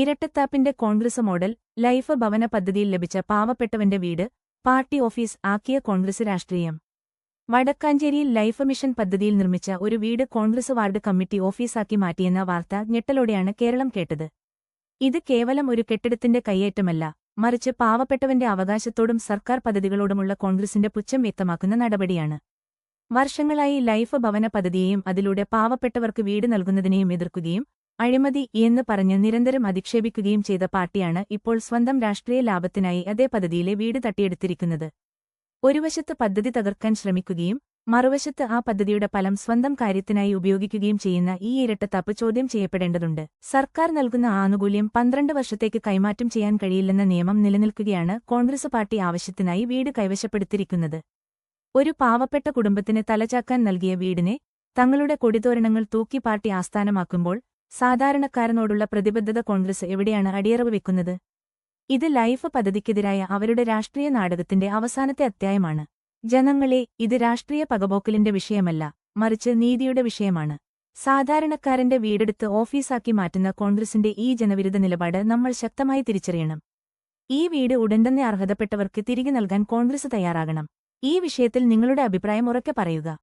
ഇരട്ടത്താപ്പിന്റെ Congress model life ഭവന പദ്ധതിയിൽ ലഭിച്ച പാവപ്പെട്ടവന്റെ വീട് പാർട്ടി ഓഫീസ് ആക്കിയ കോൺഗ്രസ് രാഷ്ട്രീയം. വടക്കാഞ്ചേരിയിൽ ലൈഫ് മിഷൻ പദ്ധതിയിൽ നിർമ്മിച്ച ഒരു വീട് കോൺഗ്രസ് വാർഡ് കമ്മിറ്റി ഓഫീസാക്കി മാറ്റിയെന്ന വാർത്ത ഞെട്ടലോടെയാണ് കേരളം കേട്ടത്. ഇത് കേവലം ഒരു കെട്ടിടത്തിന്റെ കയ്യേറ്റമല്ല മറിച്ച് പാവപ്പെട്ടവന്റെ അവകാശത്തോടും സർക്കാർ പദ്ധതികളോടുമുള്ള കോൺഗ്രസിന്റെ പുച്ഛം വ്യക്തമാക്കുന്ന നടപടിയാണ്. വർഷങ്ങളായി ലൈഫ് ഭവന പദ്ധതിയെയും അതിലൂടെ പാവപ്പെട്ടവർക്ക് വീട് നൽകുന്നതിനെയും എതിർക്കുകയും അഴിമതി എന്ന് പറഞ്ഞ് നിരന്തരം അധിക്ഷേപിക്കുകയും ചെയ്ത പാർട്ടിയാണ് ഇപ്പോൾ സ്വന്തം രാഷ്ട്രീയ ലാഭത്തിനായി അതേ പദ്ധതിയിലെ വീട് തട്ടിയെടുത്തിരിക്കുന്നത്. ഒരു വശത്ത് പദ്ധതി തകർക്കാൻ ശ്രമിക്കുകയും മറുവശത്ത് ആ പദ്ധതിയുടെ ഫലം സ്വന്തം കാര്യത്തിനായി ഉപയോഗിക്കുകയും ചെയ്യുന്ന ഈ ഇരട്ടത്താപ്പ് ചോദ്യം ചെയ്യപ്പെടേണ്ടതുണ്ട്. സർക്കാർ നൽകുന്ന ആനുകൂല്യം പന്ത്രണ്ട് വർഷത്തേക്ക് കൈമാറ്റം ചെയ്യാൻ കഴിയില്ലെന്ന നിയമം നിലനിൽക്കുകയാണ് കോൺഗ്രസ് പാർട്ടി ആവശ്യത്തിനായി വീട് കൈവശപ്പെടുത്തിയിരിക്കുന്നത്. ഒരു പാവപ്പെട്ട കുടുംബത്തിന് തലചാക്കാൻ നൽകിയ വീടിനെ തങ്ങളുടെ കൊടിതോരണങ്ങൾ തൂക്കി പാർട്ടി ആസ്ഥാനമാക്കുമ്പോൾ സാധാരണക്കാരനോടുള്ള പ്രതിബദ്ധത കോൺഗ്രസ് എവിടെയാണ് അടിയറവ് വെക്കുന്നത്? ഇത് ലൈഫ് പദ്ധതിക്കെതിരായ അവരുടെ രാഷ്ട്രീയ നാടകത്തിന്റെ അവസാനത്തെ അധ്യായമാണ്. ജനങ്ങളെ ഇത് രാഷ്ട്രീയ പകപോക്കലിന്റെ വിഷയമല്ല മറിച്ച് നീതിയുടെ വിഷയമാണ്. സാധാരണക്കാരന്റെ വീടെടുത്ത് ഓഫീസാക്കി മാറ്റുന്ന കോൺഗ്രസിന്റെ ഈ ജനവിരുദ്ധ നിലപാട് നമ്മൾ ശക്തമായി തിരിച്ചറിയണം. ഈ വീട് ഉടൻ തന്നെ അർഹതപ്പെട്ടവർക്ക് തിരികെ നൽകാൻ കോൺഗ്രസ് തയ്യാറാകണം. ഈ വിഷയത്തിൽ നിങ്ങളുടെ അഭിപ്രായം ഉറക്കെ പറയുക.